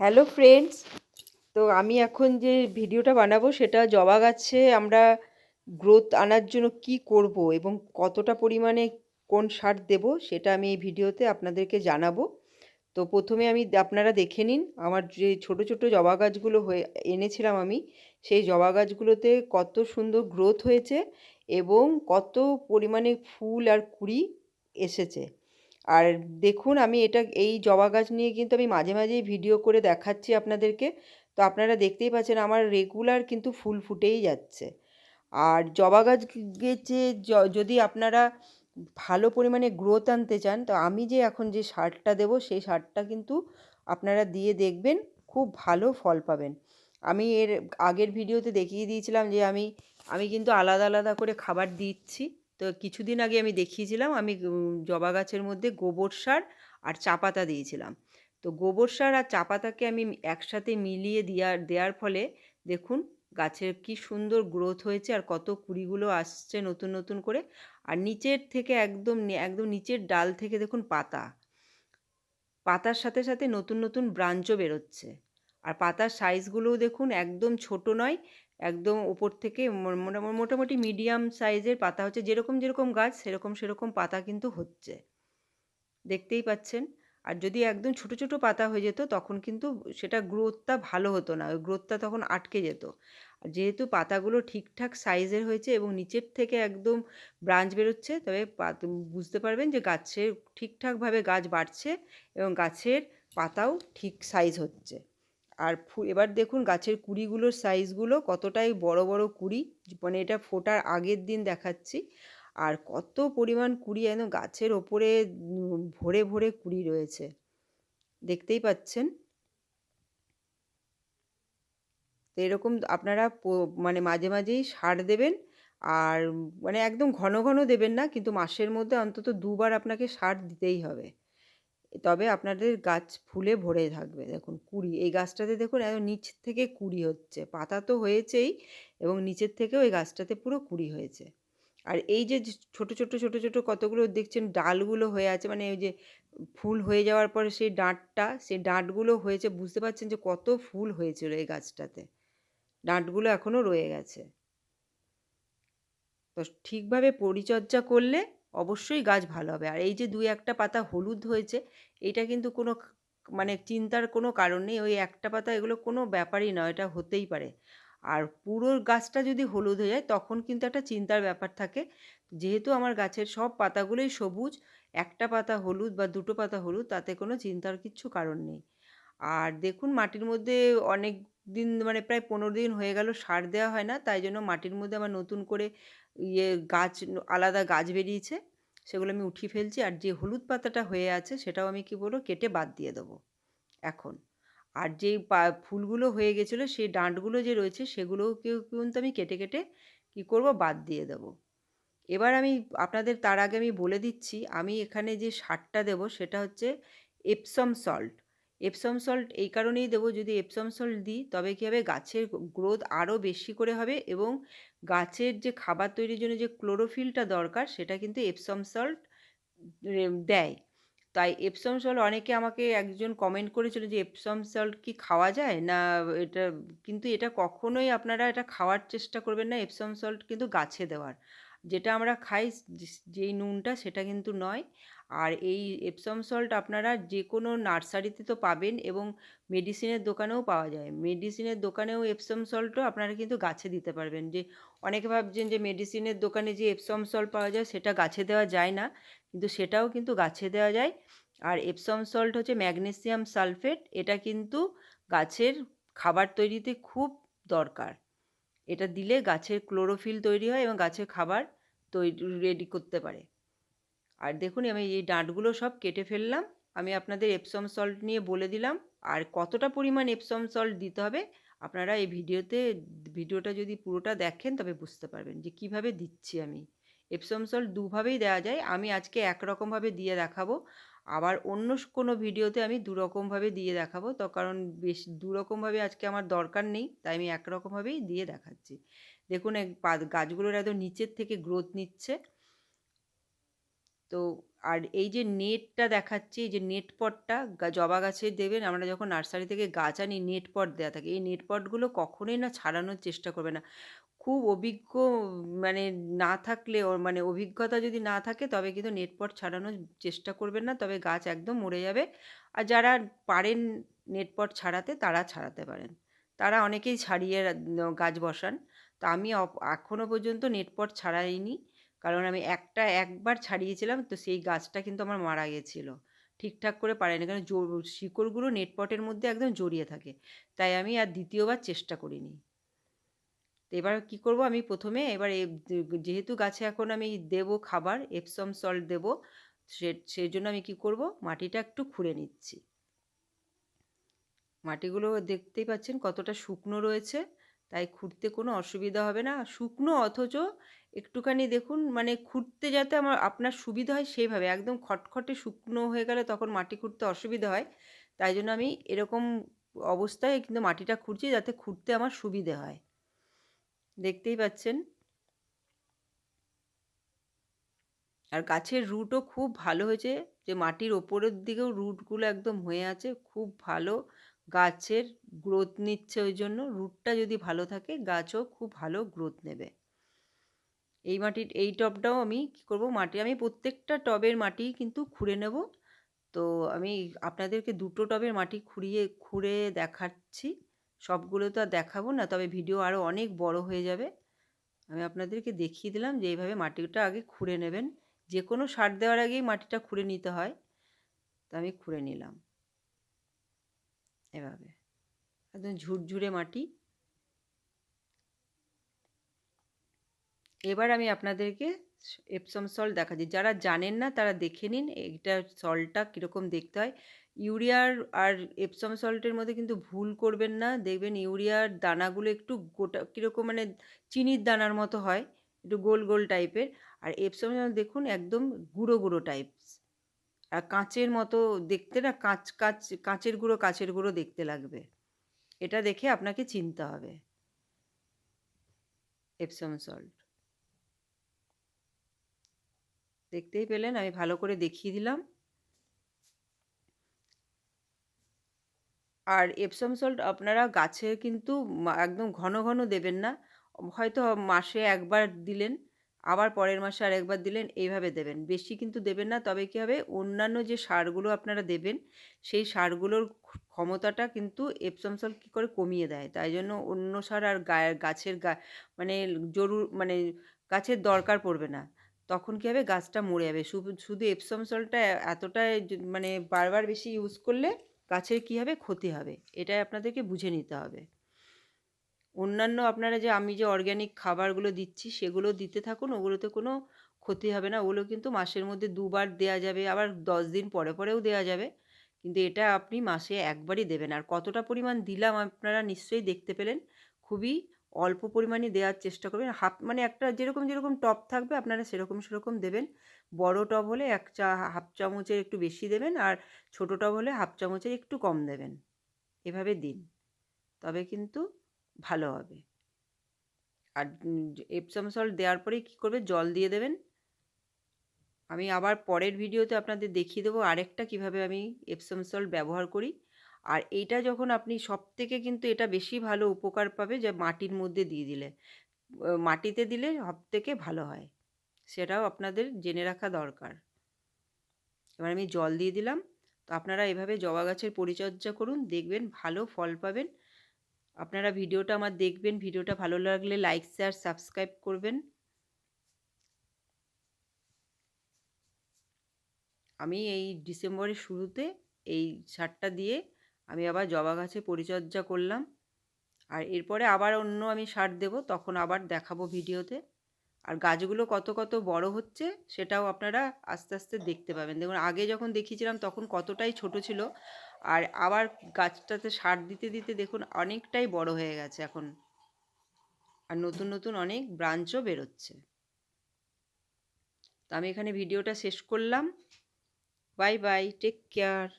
Hello friends তো আমি এখন যে ভিডিওটা বানাবো, সেটা জবা গাছে আমরা গ্রোথ আনার জন্য কি করব এবং কতটা পরিমাণে কোন সার দেব, সেটা আমি এই ভিডিওতে আপনাদেরকে জানাব। তো প্রথমে আমি আপনারা দেখে নিন, আমার যে ছোট ছোট জবা গাছগুলো হয়ে, এনেছিলাম আমি, সেই জবা গাছগুলোতে কত সুন্দর গ্রোথ হয়েছে এবং কত পরিমাণে ফুল আর কুড়ি এসেছে। আর দেখুন, আমি এটা, এই জবা গাছ নিয়ে কিন্তু আমি মাঝে মাঝেই ভিডিও করে দেখাচ্ছি আপনাদেরকে। তো আপনারা দেখতেই পাচ্ছেন, আমার রেগুলার কিন্তু ফুল ফুটেই যাচ্ছে। আর জবা গাছ গেছে যদি আপনারা ভালো পরিমাণে গ্রোথ আনতে চান, তো আমি যে এখন যে সারটা দেব, সেই সারটা কিন্তু আপনারা দিয়ে দেখবেন, খুব ভালো ফল পাবেন। আমি এর আগের ভিডিওতে দেখিয়ে দিয়েছিলাম যে আমি আমি কিন্তু আলাদা আলাদা করে খাবার দিচ্ছি। তো কিছুদিন আগে আমি দেখিয়েছিলাম, আমি জবা গাছের মধ্যে গোবর সার আর চা পাতা দিয়েছিলাম। তো গোবর সার আর চা পাতাকে আমি একসাথে মিলিয়ে দেওয়ার দেওয়ার ফলে দেখুন গাছের কি সুন্দর গ্রোথ হয়েছে আর কত কুড়িগুলো আসছে নতুন নতুন করে। আর নিচের থেকে একদম একদম নিচের ডাল থেকে দেখুন পাতা। পাতার সাথে সাথে নতুন নতুন ব্রাঞ্চও বেরোচ্ছে। আর পাতার সাইজগুলোও দেখুন একদম ছোট নয় একদম ওপর থেকে মোটামুটি মিডিয়াম সাইজের পাতা হচ্ছে। যেরকম যেরকম গাছ, সেরকম সেরকম পাতা কিন্তু হচ্ছে। দেখতেই পাচ্ছেন? আর যদি একদম ছোট ছোট পাতা হয়ে যেত, তখন কিন্তু সেটা গ্রোথটা ভালো হতো না। ওই গ্রোথটা তখন আটকে যেত। যেহেতু পাতাগুলো ঠিকঠাক সাইজের হয়েছে এবং নিচের থেকে একদম ব্রাঞ্চ বেরোচ্ছে, তবে বুঝতে পারবেন যে গাছের ঠিকঠাকভাবে গাছ বাড়ছে এবং গাছের পাতাও ঠিক সাইজ হচ্ছে। আর এবার দেখুন গাছের কুড়িগুলোর সাইজগুলো কতটাই বড় বড় কুড়ি মানে এটা ফোটার আগের দিন দেখাচ্ছি। আর কত পরিমাণ কুড়ি একদম গাছের ওপরে ভরে ভরে কুড়ি রয়েছে। দেখতেই পাচ্ছেন? তো এরকম আপনারা মানে মাঝে মাঝেই সার দেবেন। আর মানে একদম ঘন ঘন দেবেন না, কিন্তু মাসের মধ্যে অন্তত দুবার আপনাকে সার দিতেই হবে। তবে আপনাদের গাছ ফুলে ভরে থাকবে। দেখুন, কুড়ি, এই গাছটাতে দেখুন, এত নিচ থেকে কুড়ি হচ্ছে। পাতা তো হয়েছেই এবং নিচের থেকেও এই গাছটাতে পুরো কুড়ি হয়েছে। আর এই যে ছোট ছোট ছোট ছোট কতগুলো দেখছেন, ডালগুলো হয়ে আছে মানে ওই যে ফুল হয়ে যাওয়ার পরে সেই ডাঁটটা, সেই ডাঁটগুলো হয়েছে, বুঝতে পারছেন যে কত ফুল হয়েছিল এই গাছটাতে। ডাঁটগুলো এখনও রয়ে গেছে। তো ঠিকভাবে পরিচর্যা করলে অবশ্যই গাছ ভালো হবে। আর এই যে দুই একটা পাতা হলুদ হয়েছে, এটা কিন্তু কোনো মানে চিন্তার কোনো কারণ নেই। ওই একটা পাতা এগুলো কোনো ব্যাপারই নয়, এটা হতেই পারে। আর পুরো গাছটা যদি হলুদ হয়ে যায়, তখন কিন্তু একটা চিন্তার ব্যাপার থাকে। যেহেতু আমার গাছের সব পাতাগুলোই সবুজ, একটা পাতা হলুদ বা দুটো পাতা হলুদ, তাতে কোনো চিন্তার কিচ্ছু কারণ নেই। আর দেখুন মাটির মধ্যে অনেক দিন মানে প্রায় পনেরো দিন হয়ে গেল সার দেওয়া হয় না। তাই জন্য মাটির মধ্যে আবার নতুন করে ইয়ে গাছ, আলাদা গাছ বেরিয়েছে। সেগুলো আমি উঠিয়ে ফেলছি। আর যে হলুদ পাতাটা হয়ে আছে সেটাও আমি কী বলব কেটে বাদ দিয়ে দেবো। এখন। আর যেই ফুলগুলো হয়ে গেছিল সেই ডাঁটগুলো যে রয়েছে সেগুলোও কেউ কিন্তু আমি কেটে কেটে কী করব বাদ দিয়ে দেবো। এবার আমি আপনাদের তার আগে আমি বলে দিচ্ছি, আমি এখানে যে সারটা দেবো সেটা হচ্ছে এপসম সল্ট এপসম সল্ট এই কারণেই দেবো। যদি এপসম সল্ট দিই, তবে কী হবে? গাছের গ্রোথ আরও বেশি করে হবে এবং গাছের যে খাবার তৈরির জন্য যে ক্লোরোফিলটা দরকার, সেটা কিন্তু এপসম সল্ট দেয়। তাই এপসম সল্ট অনেকে আমাকে একজন কমেন্ট করেছিল যে এপসম সল্ট কি খাওয়া যায়? না, এটা, কিন্তু এটা কখনোই আপনারা এটা খাওয়ার চেষ্টা করবেন না। এপসম সল্ট কিন্তু গাছে দেওয়ার। যেটা আমরা খাই যেই নুনটা, সেটা কিন্তু নয়। আর এই এপসম সল্ট আপনারা যে কোনো নার্সারিতে তো পাবেন এবং মেডিসিনের দোকানেও পাওয়া যায়। মেডিসিনের দোকানেও এপসম সল্টও আপনারা কিন্তু গাছে দিতে পারবেন। যে অনেকে ভাবছেন যে মেডিসিনের দোকানে যে এপসম সল্ট পাওয়া যায় সেটা গাছে দেওয়া যায় না, কিন্তু সেটাও কিন্তু গাছে দেওয়া যায়। আর এপসম সল্ট হচ্ছে ম্যাগনেসিয়াম সালফেট এটা কিন্তু গাছের খাবার তৈরিতে খুব দরকার। এটা দিলে গাছের ক্লোরোফিল তৈরি হয় এবং গাছের খাবার তৈরি রেডি করতে পারে। আর দেখুন আমি এই ডাঁটগুলো সব কেটে ফেললাম। আমি আপনাদের এপসম সল্ট নিয়ে বলে দিলাম, আর কতটা পরিমাণ এপসম সল্ট দিতে হবে আপনারা এই ভিডিওতে, ভিডিওটা যদি পুরোটা দেখেন তবে বুঝতে পারবেন যে কীভাবে দিচ্ছি আমি। এপসম সল্ট দুভাবেই দেওয়া যায়, আমি আজকে একরকমভাবে দিয়ে দেখাবো। আবার অন্য কোনো ভিডিওতে আমি দুরকমভাবে দিয়ে দেখাবো, তো কারণ বেশ দুরকমভাবে আজকে আমার দরকার নেই, তাই আমি একরকমভাবেই দিয়ে দেখাচ্ছি। দেখুন গাছগুলোর এত নিচের থেকে গ্রোথ নিচ্ছে। তো আর এই যে নেটটা দেখাচ্ছি, এই যে নেট পটটা জবা গাছে দেবেন। আমরা যখন নার্সারি থেকে গাছ আনি, নেট পট দেওয়া থাকে। এই নেট পটগুলো কখনোই না ছাড়ানোর চেষ্টা করবে না। খুব অভিজ্ঞ মানে না থাকলে মানে অভিজ্ঞতা যদি না থাকে, তবে কিন্তু নেট পট ছাড়ানোর চেষ্টা করবেন না। তবে গাছ একদম মরে যাবে। আর যারা পারেন নেট পট ছাড়াতে, তারা ছাড়াতে পারেন। তারা অনেকেই ছাড়িয়ে গাছ বসান। তা আমি এখনও পর্যন্ত নেট পট ছাড়াইনি। কারণ আমি একটা একবার ছাড়িয়েছিলাম, তো সেই গাছটা কিন্তু আমার মারা গেছিল। ঠিকঠাক করে পারেনি, কারণ শিকড়গুলো নেটপটের মধ্যে একদম জড়িয়ে থাকে। তাই আমি আর দ্বিতীয়বার চেষ্টা করিনি। এবার কী করব, আমি প্রথমে এবার যেহেতু গাছে এখন আমি দেব খাবার এপসম সল্ট দেব, সে, সেই জন্য আমি কি করব, মাটিটা একটু খুঁড়ে নিচ্ছি। মাটিগুলো দেখতেই পাচ্ছেন কতটা শুকনো রয়েছে। তাই খুঁড়তে কোনো অসুবিধা হবে না। শুকনো অথচ একটুখানি দেখুন মানে খুঁড়তে যাতে আমার, আপনার সুবিধা হয় সেইভাবে। একদম খটখটে শুকনো হয়ে গেলে তখন মাটি খুঁড়তে অসুবিধা হয়। তাই জন্য আমি এরকম অবস্থায় কিন্তু মাটিটা খুঁড়ছি যাতে খুঁড়তে আমার সুবিধে হয়। দেখতেই পাচ্ছেন? আর গাছের রুটও খুব ভালো হয়েছে। যে মাটির ওপরের দিকেও রুটগুলো একদম হয়ে আছে, খুব ভালো। গাছের গ্রোথ নিচ্ছে ওই জন্য রুটটা যদি ভালো থাকে, গাছও খুব ভালো গ্রোথ নেবে। এই মাটির, এই টবটাও আমি কী করব, মাটি, আমি প্রত্যেকটা টবের মাটি কিন্তু খুঁড়ে নেব। তো আমি আপনাদেরকে দুটো টবের মাটি খুঁড়িয়ে, খুঁড়ে দেখাচ্ছি। সবগুলো তো আর দেখাবো না, তবে ভিডিও আরও অনেক বড় হয়ে যাবে। আমি আপনাদেরকে দেখিয়ে দিলাম যে এইভাবে মাটিটা আগে খুঁড়ে নেবেন। যে কোনো সার দেওয়ার আগেই মাটিটা খুঁড়ে নিতে হয়। তো আমি খুঁড়ে নিলাম। এভাবে। একদম ঝুরঝুরে মাটি। এবার আমি আপনাদেরকে এপসম সল্ট দেখাচ্ছি। যারা জানেন না, তারা দেখে নিন এইটা সল্টটা কীরকম দেখতে হয়। ইউরিয়ার আর এপসম সল্টের মধ্যে কিন্তু ভুল করবেন না। দেখবেন ইউরিয়ার দানাগুলো একটু গোটা, কীরকম মানে চিনির দানার মতো হয়। একটু গোল গোল টাইপের আর এপসম দেখুন একদম গুঁড়ো গুঁড়ো টাইপস আর কাঁচের মতো দেখতে না কাঁচ কাঁচ, কাঁচের গুঁড়ো কাঁচের গুঁড়ো দেখতে লাগবে। এটা দেখে আপনাকে চিনতে হবে। এপসম সল্ট দেখতেই পেলেন, আমি ভালো করে দেখিয়ে দিলাম। আর এপসম সল্ট আপনারা গাছে কিন্তু একদম ঘন ঘন দেবেন না। হয়তো মাসে একবার দিলেন। আবার পরের মাসে আর একবার দিলেন, এইভাবে দেবেন। বেশি কিন্তু দেবেন না, তবে কী হবে, অন্যান্য যে সারগুলো আপনারা দেবেন, সেই সারগুলোর ক্ষমতাটা কিন্তু এপসম সল্ট কী করে কমিয়ে দেয়। তাই জন্য অন্য সার আর গাছের গা মানে জরুর মানে গাছের দরকার পড়বে না। তখন কী হবে, গাছটা মরে যাবে। শুধু শুধু এপসম সল্টটা এতটাই মানে বারবার বেশি ইউজ করলে গাছের কী হবে, ক্ষতি হবে। এটাই আপনাদেরকে বুঝে নিতে হবে। অন্যান্য আপনারা যে আমি যে অর্গ্যানিক খাবারগুলো দিচ্ছি, সেগুলো দিতে থাকুন, ওগুলোতে কোনো ক্ষতি হবে না। ওগুলো কিন্তু মাসের মধ্যে দুবার দেওয়া যাবে, আবার দশ দিন পরে পরেও দেওয়া যাবে। কিন্তু এটা আপনি মাসে একবারই দেবেন। আর কতটা পরিমাণ দিলাম আপনারা নিশ্চয়ই দেখতে পেলেন। খুবই অল্প পরিমাণে দেওয়ার চেষ্টা করবেন। হাফ মানে একটা যেরকম যেরকম টপ থাকবে, আপনারা সেরকম সেরকম দেবেন। বড় টব হলে এক চা, হাফ চামচের একটু বেশি দেবেন আর ছোটো টব হলে হাফ চামচের একটু কম দেবেন। এভাবে দিন। তবে কিন্তু ভালো হবে। আর এপসাম সল্ট দেওয়ার পরেই কী করবে? জল দিয়ে দেবেন। আমি আবার পরের ভিডিওতে আপনাদের দেখিয়ে দেবো আরেকটা কীভাবে আমি এপসাম সল্ট ব্যবহার করি। আর এইটা যখন আপনি সব থেকে কিন্তু এটা বেশি ভালো উপকার পাবে যে মাটির মধ্যে দিয়ে দিলে। মাটিতে দিলে সব থেকে ভালো হয়। সেটাও আপনাদের জেনে রাখা দরকার। এবার আমি জল দিয়ে দিলাম। তো আপনারা এভাবে জবা গাছের পরিচর্যা করুন, দেখবেন ভালো ফল পাবেন। আপনারা ভিডিওটা আমার দেখবেন, ভিডিওটা ভালো লাগলে লাইক শেয়ার সাবস্ক্রাইব করবেন। আমি এই ডিসেম্বরের শুরুতে এই সারটা দিয়ে আমি আবার জবা গাছে পরিচর্যা করলাম। আর এরপরে আবার অন্য আমি সার দেব, তখন আবার দেখাবো ভিডিওতে। আর গাছগুলো কত কত বড় হচ্ছে সেটাও আপনারা আস্তে আস্তে দেখতে পাবেন। দেখুন, আগে যখন দেখিয়েছিলাম তখন কতটাই ছোট ছিল। আর আবার গাছটাতে সার দিতে দিতে দেখুন অনেকটাই বড় হয়ে গেছে এখন। আর নতুন নতুন অনেক ব্রাঞ্চও বেরোচ্ছে। তো আমি এখানে ভিডিওটা শেষ করলাম। Bye bye, take care.